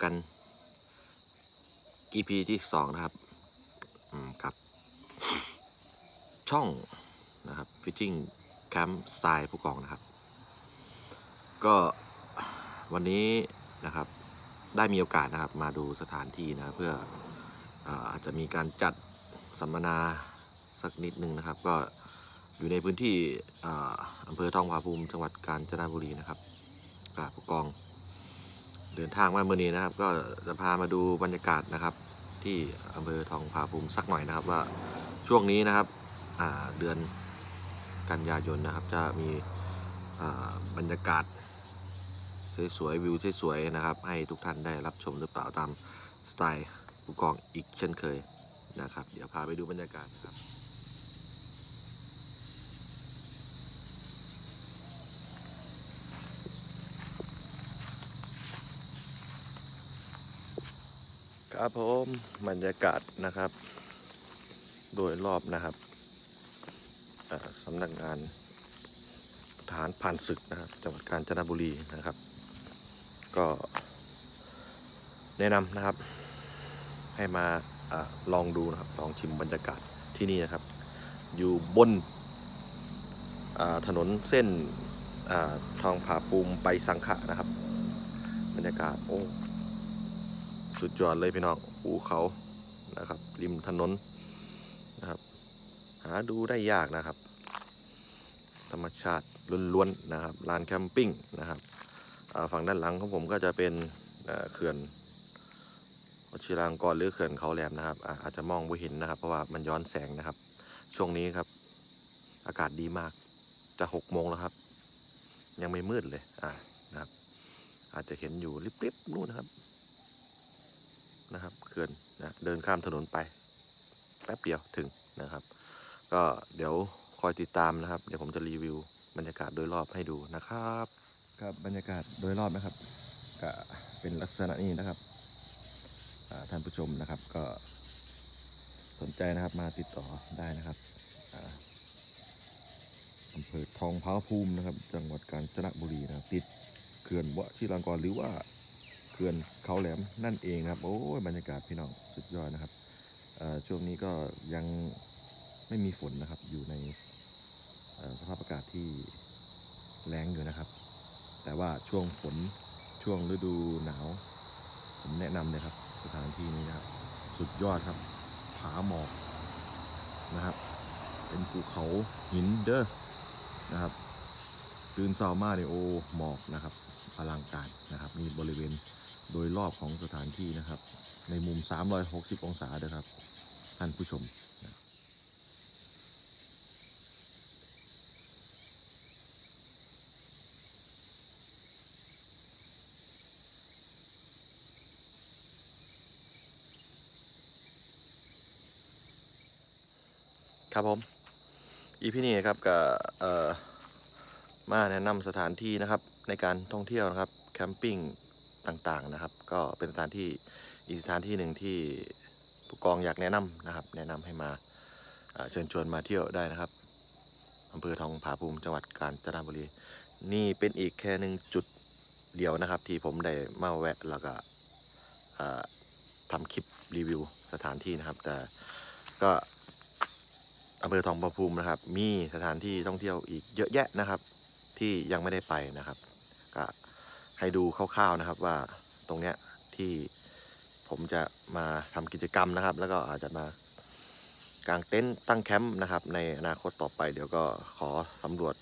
กีพบกัน EP ที่สองนะครับกับ ช่องนะครับ Fishing Camp Style ผู้กองนะครับ ก็วันนี้นะครับได้มีโอกาสนะครับมาดูสถานที่นะเพื่ออาอาจจะมีการจัดสัมมนาสักนิดหนึ่งนะครับ ก็อยู่ในพื้นที่ออำเภอทองผาภูมิจังหวัดกาญจนบุรีนะครับกับผู้กอง เดินทางมาเมื่อนี้นะครับ ก็จะพามาดูบรรยากาศนะครับ ที่อำเภอทองผาภูมิสักหน่อยนะครับ ว่าช่วงนี้นะครับเดือนกันยายนนะครับ จะมีบรรยากาศสวยๆวิวสวยๆนะครับ ให้ทุกท่านได้รับชมหรือเปล่าตามสไตล์ผู้กองอีกเช่นเคยนะครับ เดี๋ยวพาไปดูบรรยากาศนะครับ ครับผมบรรยากาศนะครับ โดยรอบนะครับสำนักงานทหารผ่านศึกนะครับ จังหวัดกาญจนบุรีนะครับ ก็แนะนำนะครับ ให้มาอลองดูนะครับ ลองชิมบรรยากาศที่นี่นะครับ อยู่บนถนนเส้นอทองผาปูมไปสังขะนะครับ บรรยากาศโอ้ สุดยอดเลยพี่น้องภูเขานะครับ ริมถนนนะครับ หาดูได้ยากนะครับ ธรรมชาติล้วนๆนะครับลานแคมปิ้งนะครับฝั่งด้านหลังของผมก็จะเป็นเขื่อนวชิรางกรหรือเขื่อนเขาแหลมนะครับอาอาจจะมองไม่เห็นนะครับ เพราะว่ามันย้อนแสงนะครับ ช่วงนี้ครับ อากาศดีมาก จะหกโมงแล้วครับ ยังไม่มืดเลยอ่านะครับ อาจจะเห็นอยู่ริบๆนู่นนะครับ นะครับเขื่อนนะเดินข้ามถนนไป แป๊บเดียวถึงนะครับ ก็เดี๋ยวคอยติดตามนะครับ เดี๋ยวผมจะรีวิวบรรยากาศโดยรอบให้ดูนะครับครับบรรยากาศโดยรอบนะครับ ก็เป็นลักษณะนี้นะครับท่านผู้ชมนะครับก็สนใจนะครับมาติดต่อได้นะครับอำเภอทองผาภูมินะครับ จังหวัดกาญจนบุรีนะครับ ติดเขื่อนวชิรางกรหรือว่า ขื่อนเขาแหลมนั่นเองนะครับโอ้ยบรรยากาศพี่น้องสุดยอดนะครับช่วงนี้ก็ยังไม่มีฝนนะครับอยู่ในสภาพอากาศที่แรงอยู่นะครับ แต่ว่าช่วงฝนช่วงฤดูหนาว ผมแนะนำเลยครับ สถานที่นี้นะครับ สุดยอดครับผาหมอกนะครับ เป็นภูเขาหินเด้อนะครับตื่นเช้ามาเนี่ยโอหมอกนะครับอลังการนะครับนี่บริเวณ โดยรอบของสถานที่นะครับ ในมุม 360 องศาเด้อครับ ท่านผู้ชมครับผมอีพี่นี้ครับก็เอ่อมาแนะนำสถานที่นะครับในการท่องเที่ยวนะครับ แคมปิ้ง ต่างๆนะครับ ก็เป็นสถานที่อีกสถานที่หนึ่งที่ผู้กองอยากแนะนำนะครับ แนะนำให้มาเชิญชวนมาเที่ยวได้นะครับอำเภอทองผาภูมิจังหวัดกาญจนบุรี นี่เป็นอีกแค่หนึ่งจุดเดียวนะครับ ที่ผมได้มาแวะแล้วก็ทำคลิปรีวิวสถานที่นะครับ แต่ก็อำเภอทองผาภูมินะครับ มีสถานที่ท่องเที่ยวอีกเยอะแยะนะครับ ที่ยังไม่ได้ไปนะครับก็ ให้ดูคร่าวๆนะครับว่าตรงเนี้ยที่ผมจะมาทำกิจกรรมนะครับ แล้วก็อาจจะมากางเต็นท์ตั้งแคมป์นะครับ ในอนาคตต่อไปเดี๋ยวก็ขอสำรวจ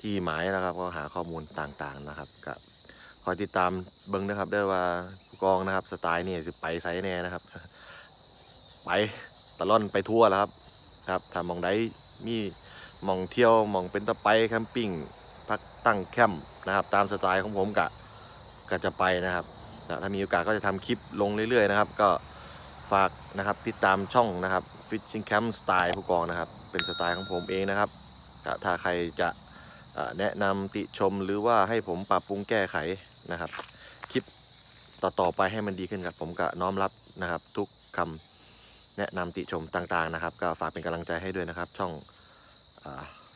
ที่หมายนะครับ ก็หาข้อมูลต่างๆนะครับก็คอยติดตามเบิ้งนะครับได้ว่าผู้กองนะครับ สไตล์นี่สิไปไซแน่นะครับ ไปตะล่อนไปทั่วแล้วครับ ครับถ้ามองได้มีมองเที่ยวมองเป็นตะไปแคมปิ้ง ตั้งแคมป์นะครับ ตามสไตล์ของผมกะก็จะไปนะครับถ้ามีโอกาสก็จะทำคลิปลงเรื่อยๆนะครับ ก็ฝากนะครับติดตามช่องนะครับ Fishing Camp Style ผู้กองนะครับ เป็นสไตล์ของผมเองนะครับถ้าใครจะแนะนำติชมหรือว่าให้ผมปรับปรุงแก้ไขนะครับ คลิปต่อๆไปให้มันดีขึ้นครับผมก็น้อมรับนะครับ ทุกคำแนะนำติชมต่างๆนะครับ ก็ฝากเป็นกำลังใจให้ด้วยนะครับ ช่อง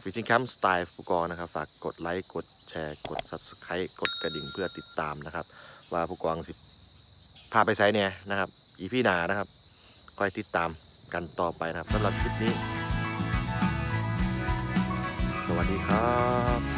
ฟิชชิงแคมป์สไตล์ภูกองนะครับ ฝากกดไลค์ กดแชร์ กด Subscribe กดกระดิ่งเพื่อติดตามนะครับ ว่าภูกองสิพาไปไซเนี่ยนะครับ อีพี่นานะครับคอยติดตามกันต่อไปนะครับสำหรับคลิปนี้ สวัสดีครับ